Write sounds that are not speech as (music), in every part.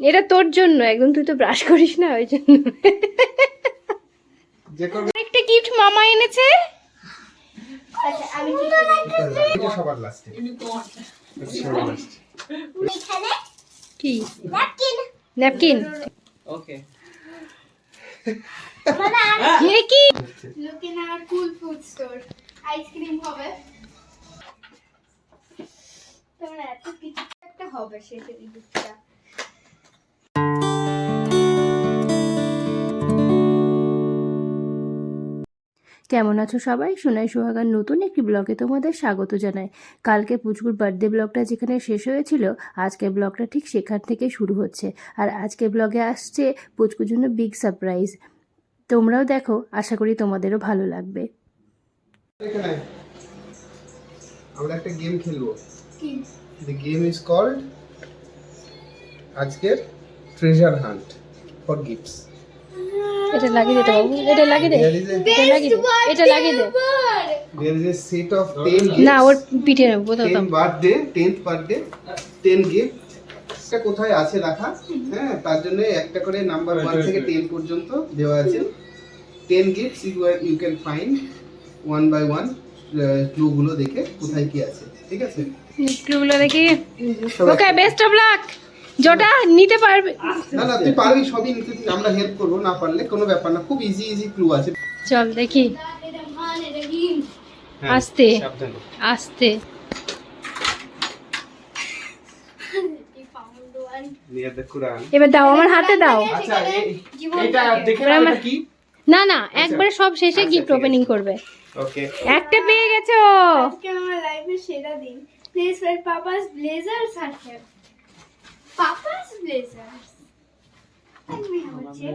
এটা তোর জন্য একদম তুই তো ব্রাশ করিস না ওই জন্য। একটা গিফট মামা এনেছে। আচ্ছা কি ন্যাপকিন ন্যাপকিন ওকে মানে (laughs) কি? Look in cool food store ice cream হবে। তোমরা এত কিছু একটা হবে শেষের দিকটা কেমন আছো সবাই? সোনাই সোহাগার নতুন একটি ব্লগে তোমাদের স্বাগত জানাই। কালকে পুচকুর বার্থডে ব্লগটা যেখানে শেষ হয়েছিল আজকের ব্লগটা ঠিক সেখান থেকে শুরু হচ্ছে। আর আজকে ব্লগে আসছে পুচকুর জন্য বিগ সারপ্রাইজ তোমরাও দেখো আশা করি তোমাদেরও ভালো লাগবে। আমরা একটা গেম খেলব। কি? দ্য গেম ইজ কল্ড আজকের ট্রেজার হান্ট ফর গিফটস এটা লাগিয়ে দে বাবু এটা লাগিয়ে দে। এটা লাগিয়ে দে এটা লাগিয়ে দে। there is a set of 10 gifts. না ওর পিঠে নেব কোথাও 10 বার্থডে 10th বার্থডে 10 গিফট এটা কোথায় আছে রাখা? হ্যাঁ তার জন্য একটা করে নাম্বার 1 থেকে 10 পর্যন্ত দেওয়া আছে। 10 gifts you you can find one by one clue গুলো দেখে কোথায় কি আছে ঠিক আছে? ক্লুগুলো দেখি। ওকে বেস্ট অফ লাক যেটা নিতে পারবে। না না তুই পারবি সবই নিতে আমরা হেল্প করব না পারলে কোনো ব্যাপার না খুব ইজি ইজি ক্লু আছে। চল দেখি। গিম আস্তে আস্তে। এবার দাও আমার হাতে দাও। আচ্ছা কি? না না একবারে সব শেষে আচ্ছা, গিফট ওপেনিং করবে। একটা পেয়ে গেছো। আজকে আমার লাইফের সেরা দিন। প্লেস পাপাস ব্লেজার্স আর কেপ পাপাস ব্লেজার্স আমি হচ্ছে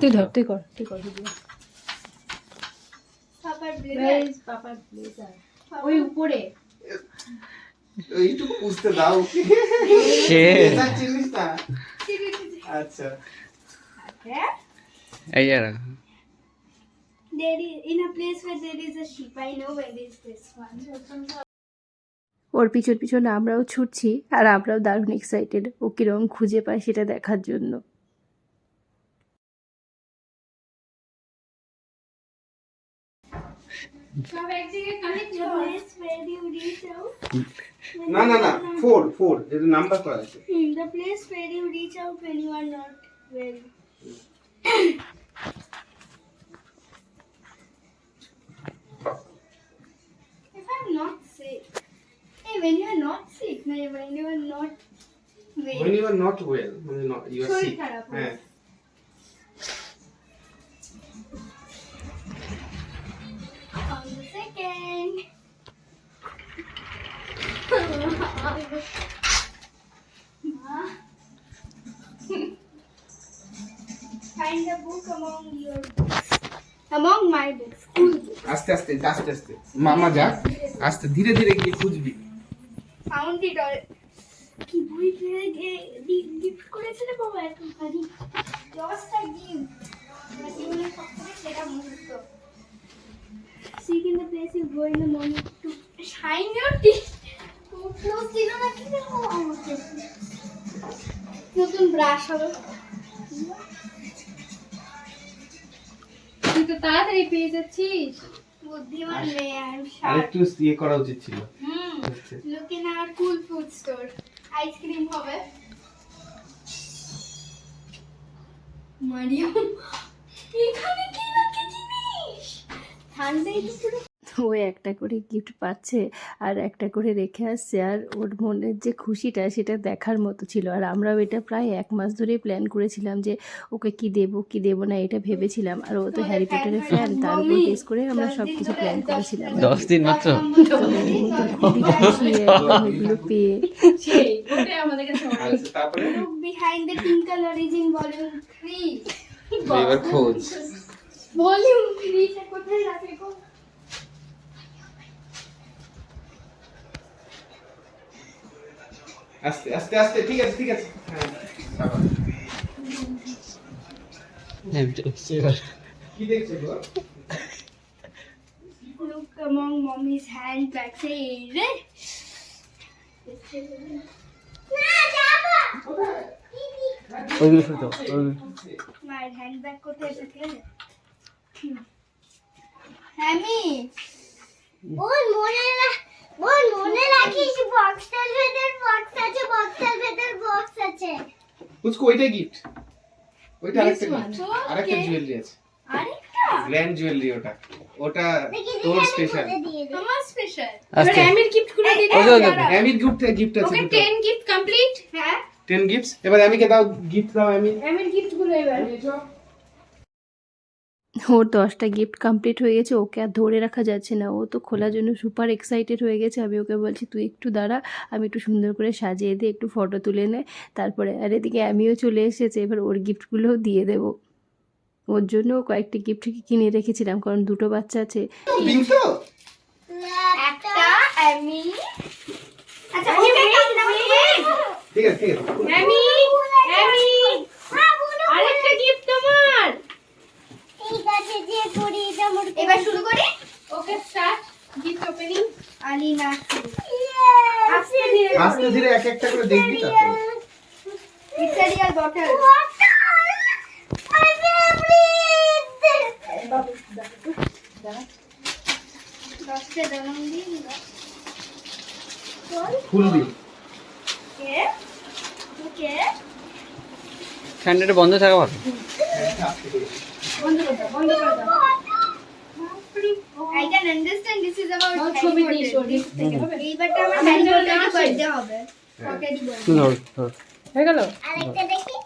তুই ধর তুই কর তুই কর পাপার ব্লেজার পাপার ব্লেজার ওই উপরে এইটুকু বুঝতে দাও সে চিনিস না আচ্ছা এই আর in a place where there is a sheep, I know where is this one. ওর পিছন পিছন আমরাও ছুটছি আর আমরাও দারুণ এক্সাইটেড ও কীরকম খুঁজে পায় সেটা দেখার জন্য The place where you reach out. না না না ফোর ফোর এর নাম্বার করা আছে Hmm, the place where you reach when you are not well. are not sick. Hey, when you are not sick, when you are not well. When you are not well, when you are, not, you are sick. হ্যাঁ eh. On (laughs) the second. Find a book among your books. Among my books. আস্তে আস্তে আস্তে আস্তে। মামা যা, আস্তে ধীরে ধীরে গিয়ে খুঁজবি। আমাকে নতুন ব্রাশ হবে। তুই তো তাড়াতাড়ি পেয়ে যাচ্ছিস। বুদ্ধিমান মেয়ে আর একটু ইয়ে করা উচিত ছিল। হুম। Look our cool food store ice cream হবে। মারিয়াম এখানে কি না কি জিনিস? ঠান্ডায় তো পুরো ও একটা করে গিফট পাচ্ছে আর একটা করে রেখে আসছে আর ওর মনের যে খুশিটা সেটা দেখার মতো ছিল। আর আমরাও এটা প্রায় এক মাস ধরেই প্ল্যান করেছিলাম যে ওকে কি দেবো কি দেবো না এটা ভেবেছিলাম। আর ও তো হ্যারি পটারের ফ্যান তার উপর বেস করে আমরা সব কিছু প্ল্যান করেছিলাম। দশ দিন মাত্র? এগুলো পেয়ে। Behind the twinkle origin volume 3 এবার খোঁজ। ভলিউম 3 টা কোথায় রাখে আস্তে আস্তে আস্তে ঠিক আছে ঠিক আছে। হ্যাঁ। কি দেখছ গো? Among mommy's handbags. Hey, রে। ওইগুলো শুনতো মায়ের হ্যান্ডব্যাগ কোথায় থাকে হ্যামি বোন মনে বোন মনে রাখিস বক্সের ভেতর বক্স আছে বক্সের ভেতর বক্স আছে। পুচকু ওইটাই গিফট ওইটা আরেকটা গিফট আরেকটা. জুয়েলারি আছে। আরেকটা? গ্র্যান্ড জুয়েলারি ওটা। ওটা তোর স্পেশাল আমি আমার স্পেশাল গিফটগুলো ওকে। গিফট গিফট আছে ওকে 10 গিফট কমপ্লিট হ্যাঁ। 10 গিফটস এবার অ্যামিকে দাও গিফট দাও হ্যামির গিফটগুলো এবার। ওর দশটা গিফট কমপ্লিট হয়ে গেছে ওকে আর ধরে রাখা যাচ্ছে না। ও তো খোলার জন্য সুপার এক্সাইটেড হয়ে গেছে। আমি ওকে বলছি তুই একটু দাঁড়া আমি একটু সুন্দর করে সাজিয়ে দিয়ে একটু ফটো তুলে নে। তারপরে আর এদিকে আমিও চলে এসেছে এবার ওর গিফটগুলোও দিয়ে দেবো। ওর জন্য কয়েকটি গিফট কিনে রেখেছিলাম কারণ দুটো বাচ্চা আছে। পিঙ্ক? তো একটা আমি। আচ্ছা ওকে কাম দাও ঠিক আছে ঠিক আছে হ্যামি হ্যামি আরেকটা গিফট তোমার ঠিক আছে যে করি এটা মোর এবার শুরু করি okay start gift opening Ali না শুরু আস্তে ধীরে আস্তে ধীরে এক একটা করে দেখবি তারপর ইটালিয়ান বটল দশটা দাম দিন খুলবি কে ঠান্ডাটা বন্ধ থাকা ভালো। বন্ধ করে বন্ধ করে দাও। I can understand this is about ছবি দিয়ে শরীর থেকে হবে। এইবারটা আমার হ্যারি পটার বার্থডে হবে। পকেট বল ধর ধর। হয়ে গেল? আরেকটা দেখি।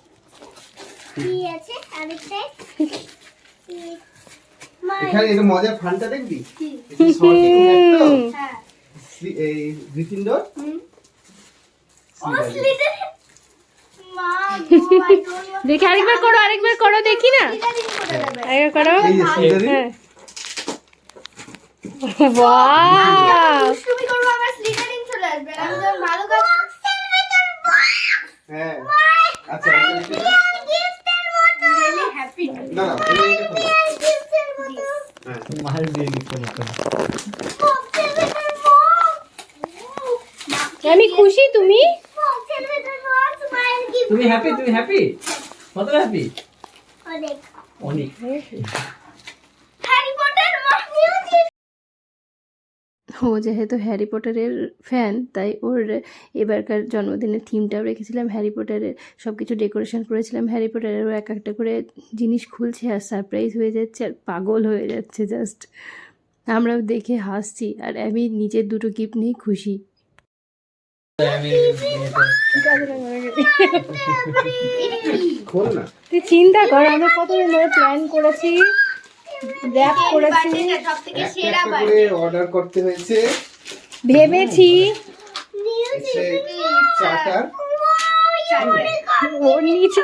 কি আছে? আরেকটা। এখানে এই মজার ফানটা দেখবি? এটা হ্যাঁ। এই গ্রিফিন্ডর হুম ও শ্রীবাদী। স্লিটার মা গো আই ডোন্ট নো (laughs) দেখি আরেকবার করো আরেকবার করো দেখি না। আরেকবার করো। হ্যাঁ ওয়াও দুষ্টুমি করব আমার স্লিটারিং চলে আসবে আমি যখন ভালো কাজ হ্যাঁ (laughs) আচ্ছা। এটা দেখি। রিয়েলি হ্যাপি না না এটা এটা খোলো। হ্যাঁ। মাল দিয়ে দিতে আমি খুশি তুমি তুমি হ্যাপি তুমি হ্যাপি কতটা হ্যাপি অনেক। অনেক। হ্যারি পটার মা ও যেহেতু হ্যারি পটারের ফ্যান তাই ওর এবারকার জন্মদিনের থিমটাও রেখেছিলাম হ্যারি পটারের সব কিছু ডেকোরেশন করেছিলাম হ্যারি পটারের ও এক একটা করে জিনিস খুলছে আর সারপ্রাইজ হয়ে যাচ্ছে আর পাগল হয়ে যাচ্ছে জাস্ট আমরাও দেখে হাসছি আর আমি নিজের দুটো গিফট নিয়ে খুশি। তুই চিন্তা কর আমরা কত ধরে প্ল্যান করেছি অর্ডার করতে হয়েছে ভেবেছি ওর নিচে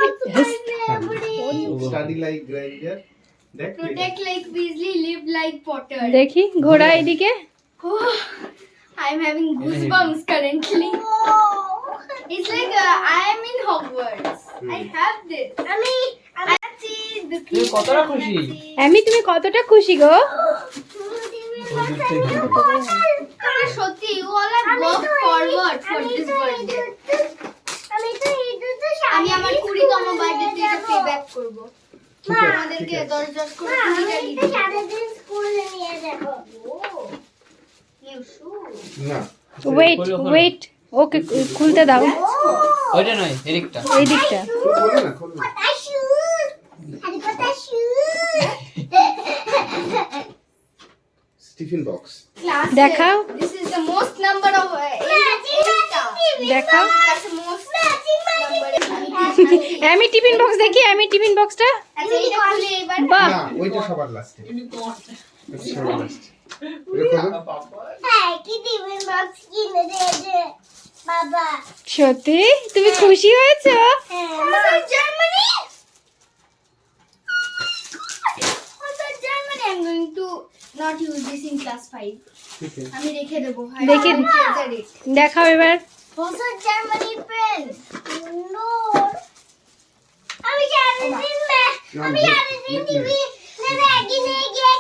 study like grinder protect like বিজলি লিভ লাইক পটার দেখি ঘোড়া এদিকে। I am having goosebumps currently. It's like uh, I am in Hogwarts. I have this. আমি তুমি কতটা খুশি? আমি তুমি কতটা খুশি গো মানে সত্যি you all have worked forward for this birthday. আমি আমার কুড়িতম বার্থডেতে এটা পে ব্যাক করব ঠিক আমাদেরকে আছে। দশ দশ করে আমি তো দিয়ে সারাদিন স্কুলে নিয়ে যাব না ওয়েট ওয়েট ওকে খুলতে দাও ওইটা নয় এদিকটা এই দিকটা তুই খোলো না খোলো না কথা শুজ আরে কথা শুজ স্টিফিন বক্স দেখাও। This is the most number of দেখাও আমি টিফিন বক্স দেখি আমি টিফিন বক্সটা আচ্ছা এটা খুলে এবার বাহ ওইটা সবার লাস্টে হ্যাঁ সত্যি তুমি খুশি হয়েছো হ্যাঁ Also Germany. Also Germany. I'm going to not use this in class 5. ঠিক আছে আমি রেখে দেবো। It. দেখাও এবার Germany pen. নো আমি ম্যা- আমি সারাদিন টিভি ম্যাগি নিয়ে গিয়ে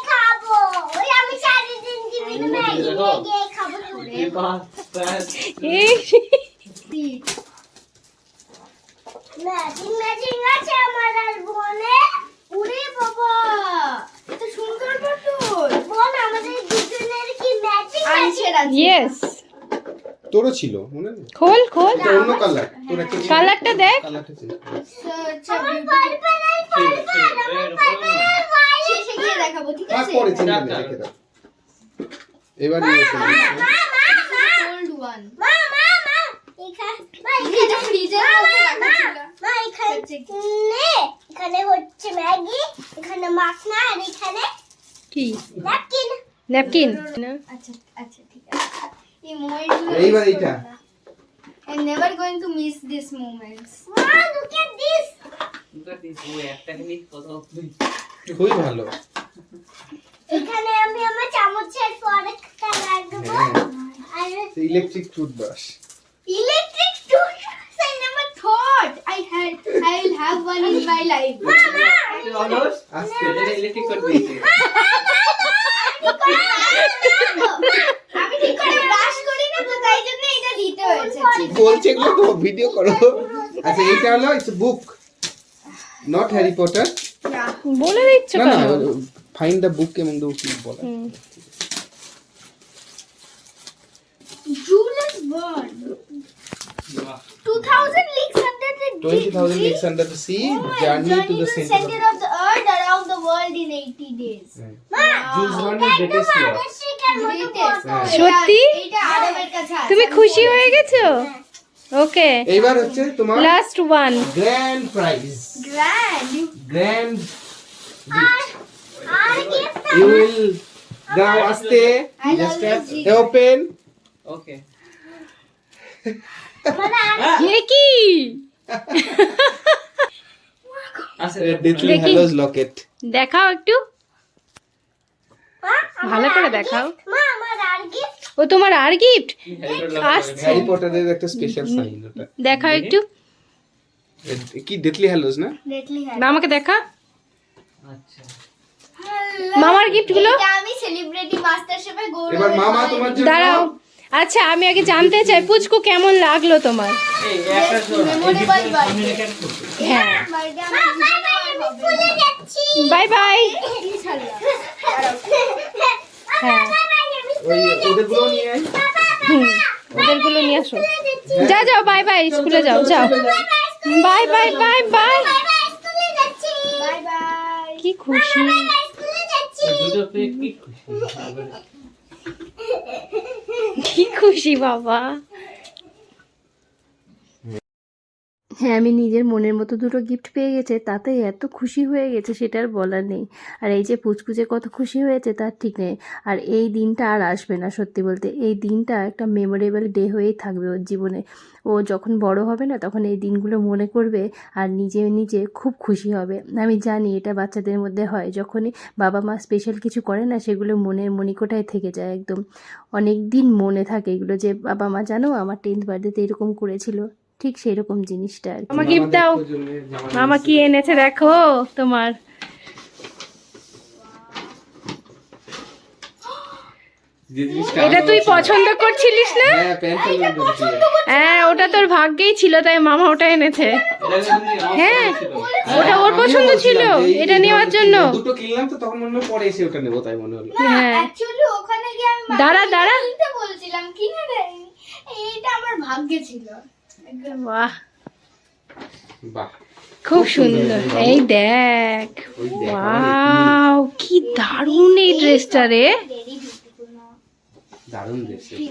আছে আমার আর বোনে উড়ে বাবা এত সুন্দর বোন আমাদের দুজনের কি আছে ইয়েস তোরও ছিল মনে নেই খোল খোল। অন্য কালার তোর একটা কালারটা দেখ। কালারটা ছিল। আমার পারবেন আর পারবেন আমার পারবেন আর ভাই দেখাবো ঠিক আছে? দাও। এবার নিয়ে চলে এসো। গোল্ড ওয়ান মা মা মা এখানে মা এটা ফ্রিজের মধ্যে রাখা ছিল মা এখানে নে, এখানে হচ্ছে ম্যাগি এখানে মাখনা আর এখানে কি ন্যাপকিন ন্যাপকিন আচ্ছা আচ্ছা ঠিক আছে এই মোমেন্টগুলো এইবার এইটা I'm never going to miss these moments. মা লুক এট দিস একটা জিনিস কত খুবই ভালো এখানে আমি আমার চামচের পরেটা রাখব। হ্যাঁ। আর electric toothbrush Electric toothbrush. I never thought I had. I will have one in my life. অলস আজকে ইলেকট্রিক করে দিয়েছে আমি ঠিক করে ব্রাশ করি না তো তাই জন্য এটা দিতে হয়েছে। বলছে এগুলো তো ভিডিও করো। আচ্ছা এটা হলো it's book not Harry Potter বলে দিচ্ছ না ফাইন্ড দ্য বুক এমন দ্য বুক বলা। Julius Verne. 2000 leagues under the 20000 leagues under the sea journey to the center center of the earth around the world in 80 days. Greatest work শিকার Greatest. হ্যাঁ। সত্যি? তুমি খুশি হয়ে গেছো ওকে এইবার হচ্ছে তোমার last one grand prize Grand. You grand R gift you will দাও আস্তে I just always read. Open okay মানে এ কি দেখাও একটু। ভালো করে দেখাও। মা আমার আর গিফট ও তোমার আর গিফট আসছে। হ্যারি পটারের একটা স্পেশাল সাইন ওটা। দেখাও একটু। কি ডেথলি হ্যালোস না? না, আমাকে দেখা। আচ্ছা। মামার gift গুলো? আমি সেলিব্রিটি মাস্টার শেফে গৌরব এবার মামা তোমার জন্য দাঁড়াও আচ্ছা আমি আগে জানতে চাই পুচকু কেমন লাগল তোমার হ্যাঁ বাই বাই হ্যাঁ ওদেরগুলো নিয়ে আসো যা যাও বাই বাই স্কুলে যাও যাও bye bye bye bye bye bye কি খুশি স্কুলে যাচ্ছি দুটো পেয়ে কি খুশি বাবা? হ্যাঁ আমি নিজের মনের মতো দুটো গিফট পেয়ে গেছে তাতে এত খুশি হয়ে গেছে, সেটা আর বলার নেই। আর এই যে পুচকুচে কত খুশি হয়েছে, তার ঠিক নেই। আর এই দিনটা আর আসবে না, সত্যি বলতে। এই দিনটা একটা মেমোরেবল ডে হয়েই থাকবে ওর জীবনে। ও যখন বড় হবে না, তখন এই দিনগুলো মনে করবে আর নিজে নিজে খুব খুশি হবে। আমি জানি এটা বাচ্চাদের মধ্যে হয়, যখনই বাবা মা স্পেশাল কিছু করে না, সেগুলো মনের মনিকোটায় থেকে যায় একদম। অনেক দিন মনে থাকে এগুলো যে, বাবা মা, জানো আমার টেন্থ বার্থডেতে এরকম করেছিল। ঠিক সেই রকম জিনিসটা আর। মামা গিফট দাও। মামা কি এনেছে দেখো তোমার। এটা তুই পছন্দ করছিলিস না? হ্যাঁ হ্যাঁ ওটা তোর ভাগ্যেই ছিল তাই মামা ওটা এনেছে। আমার হ্যাঁ ওটা ওর পছন্দ ছিল এটা নেওয়ার জন্য। দুটো কিনলাম তো তখন মনে পরে এসে ওটা নেব তাই মনে হলো। হ্যাঁ। ওখানে গিয়ে আমি দাঁড়া, দাঁড়া। কিনতে বলছিলাম কিনে দেয়নি। এইটা আমার ভাগ্যে ছিল। বাহ। বাহ। খুব সুন্দর। এই দেখ। ওয়াও কি দারুণ এই ড্রেসটা রে। না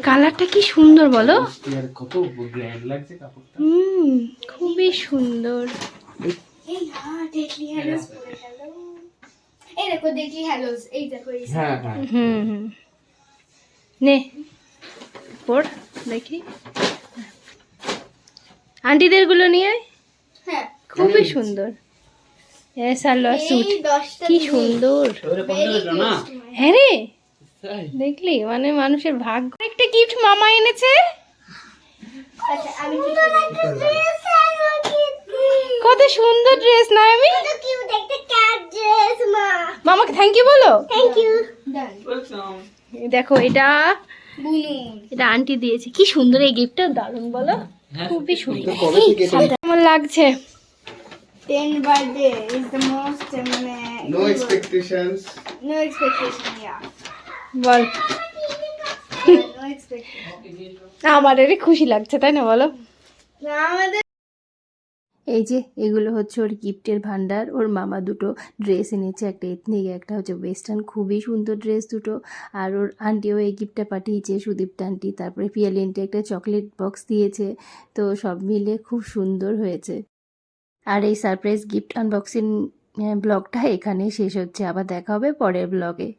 কালারটা কি সুন্দর বলো। আর কত গ্র্যান্ড লাগছে হুম খুবই সুন্দর। হ্যালোস পরে দেখো ডেডলি হ্যালোস এই দেখো এই হ্যাঁ হ্যাঁ হুম হুম নে পড় দেখি আন্টিদের গুলো নিয়ে হ্যাঁ। খুবই সুন্দর। হ্যাঁ সালোয়ার স্যুট কি সুন্দর। হ্যাঁ রে। দেখলি? মানে মানুষের ভাগ্য। একটা গিফট মামা এনেছে। আচ্ছা আমি কি করি? কত সুন্দর ড্রেস না আমি মামাকে থ্যাংক ইউ বলো? থ্যাংক ইউ দেখো এটা এটা আন্টি দিয়েছে। কি সুন্দর এই গিফটটা দারুণ বলো। খুবই সুন্দর। কেমন লাগছে? Ten birthday is the most মানে no expectations no expectation yeah বল। আমাদেরই খুশি লাগছে তাই না বলো? আমাদের এই যে এগুলো হচ্ছে ওর গিফটের ভান্ডার। ওর মামা দুটো ড্রেস এনেছে একটা এথনিক একটা হচ্ছে ওয়েস্টার্ন খুবই সুন্দর ড্রেস দুটো। আর ওর আন্টিও এই গিফটটা পাঠিয়েছে সুদীপ আন্টি তারপরে পিয়ালি আন্টি একটা চকলেট বক্স দিয়েছে। তো সব মিলে খুব সুন্দর হয়েছে। আর এই সারপ্রাইজ গিফট আনবক্সিং ব্লগটা এখানে শেষ হচ্ছে। আবার দেখা হবে পরের ব্লগে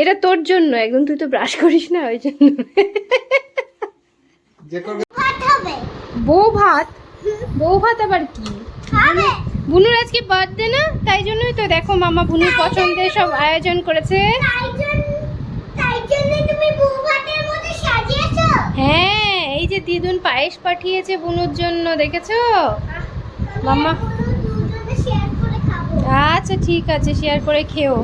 এটা তোর জন্য একদম তুই তো ব্রাশ করিস না ওই জন্য। বউ ভাত? বউ ভাত আবার কি? বুনুর আজকে বার্থডে না তাই জন্যই তো দেখো মামা বুনুর পছন্দের সব আয়োজন করেছে। হ্যাঁ এই যে দিদুন পায়েস পাঠিয়েছে বুনুর জন্য দেখেছ? মাম্মা খাব। আচ্ছা ঠিক আছে শেয়ার করে খেও।